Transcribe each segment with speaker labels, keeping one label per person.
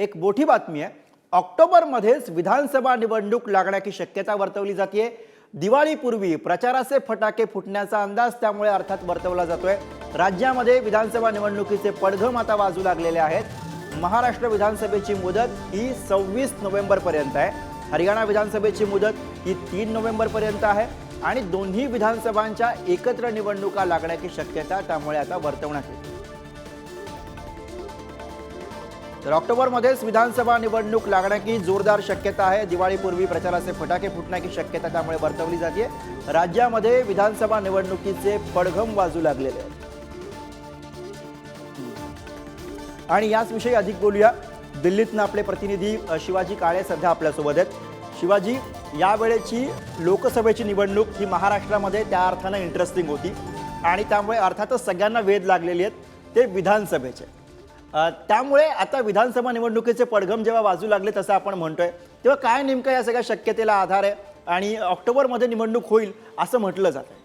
Speaker 1: एक मोठी बातमी आहे. ऑक्टोबरमध्येच विधानसभा निवडणूक लागण्याची शक्यता वर्तवली जाते दिवाळीपूर्वी प्रचाराचे फटाके फुटण्याचा अंदाज त्यामुळे अर्थात वर्तवला जातोय. राज्यामध्ये विधानसभा निवडणुकीचे पडघम आता वाजू लागलेले आहेत. महाराष्ट्र विधानसभेची मुदत ही सव्वीस नोव्हेंबरपर्यंत आहे. हरियाणा विधानसभेची मुदत ही तीन नोव्हेंबरपर्यंत आहे. आणि दोन्ही विधानसभांच्या एकत्र निवडणुका लागण्याची शक्यता त्यामुळे आता वर्तवण्यात येते. तर ऑक्टोबरमध्येच विधानसभा निवडणूक लागण्याची जोरदार शक्यता आहे. दिवाळीपूर्वी प्रचाराचे फटाके फुटण्याची शक्यता त्यामुळे वर्तवली जाते. राज्यामध्ये विधानसभा निवडणुकीचे पडघम वाजू लागलेले आणि याच विषयी अधिक बोलूया. दिल्लीतनं आपले प्रतिनिधी शिवाजी काळे सध्या आपल्यासोबत आहेत. शिवाजी यावेळेची लोकसभेची निवडणूक ही महाराष्ट्रामध्ये त्या अर्थानं इंटरेस्टिंग होती. आणि त्यामुळे अर्थातच सगळ्यांना वेध लागलेली आहेत ते विधानसभेचे. त्यामुळे आता विधानसभा निवडणुकीचे पडघम जेव्हा वाजू लागले तसं आपण म्हणतोय तेव्हा काय नेमकं या सगळ्या शक्यतेला आधार आहे आणि ऑक्टोबरमध्ये निवडणूक होईल असं म्हटलं जातं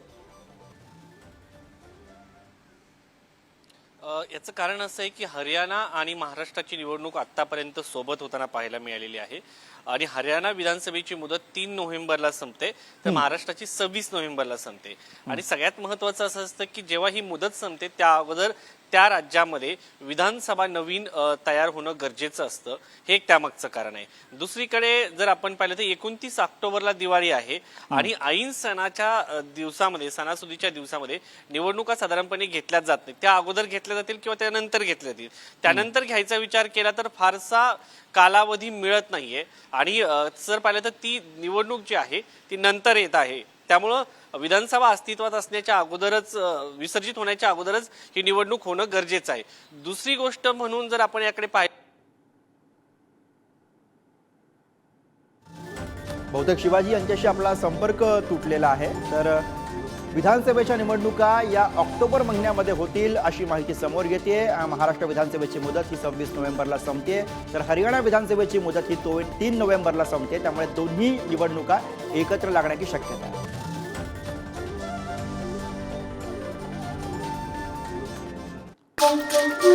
Speaker 2: याचं कारण असं आहे की हरियाणा आणि महाराष्ट्राची निवडणूक आतापर्यंत सोबत होताना पाहायला मिळालेली आहे. आणि हरियाणा विधानसभेची मुदत तीन नोव्हेंबरला संपते तर महाराष्ट्राची सव्वीस नोव्हेंबरला संपते. आणि सगळ्यात महत्वाचं असं असतं की जेव्हा ही मुदत संपते त्या अगोदर त्या राज्यामध्ये विधानसभा नवीन तयार होणं गरजेचं असतं. हे एक त्यामागचं कारण आहे. दुसरीकडे जर आपण पाहिलं तर एकोणतीस ऑक्टोबरला दिवाळी आहे आणि ऐन सणाच्या दिवसामध्ये सणासुदीच्या दिवसामध्ये निवडणुका साधारणपणे घेतल्या जात नाही त्या अगोदर घेतल्या जातील किंवा त्यानंतर घेतल्या जातील. त्यानंतर घ्यायचा विचार केला तर फारसा कालावधी मिळत नाहीये. आणि जर पाहिलं तर ती निवडणूक जी आहे ती नंतर येत आहे. त्यामुळं विधानसभा अस्तित्वात असण्याच्या अगोदरच विसर्जित होण्याच्या अगोदरच ही निवडणूक होणं गरजेचं आहे. दुसरी गोष्ट म्हणून जर आपण याकडे पाहिलं
Speaker 1: बहुतेक शिवाजी यांच्याशी आपला संपर्क तुटलेला आहे. तर विधानसभेच्या निवडणुका या ऑक्टोबर महिन्यामध्ये होतील अशी माहिती समोर येते महाराष्ट्र विधानसभेची मुदत ही सव्वीस नोव्हेंबरला संपते तर हरियाणा विधानसभेची मुदत ही तो तीन नोव्हेंबरला संपते त्यामुळे दोन्ही निवडणुका एकत्र लागण्याची शक्यता आहे.
Speaker 3: Thank you.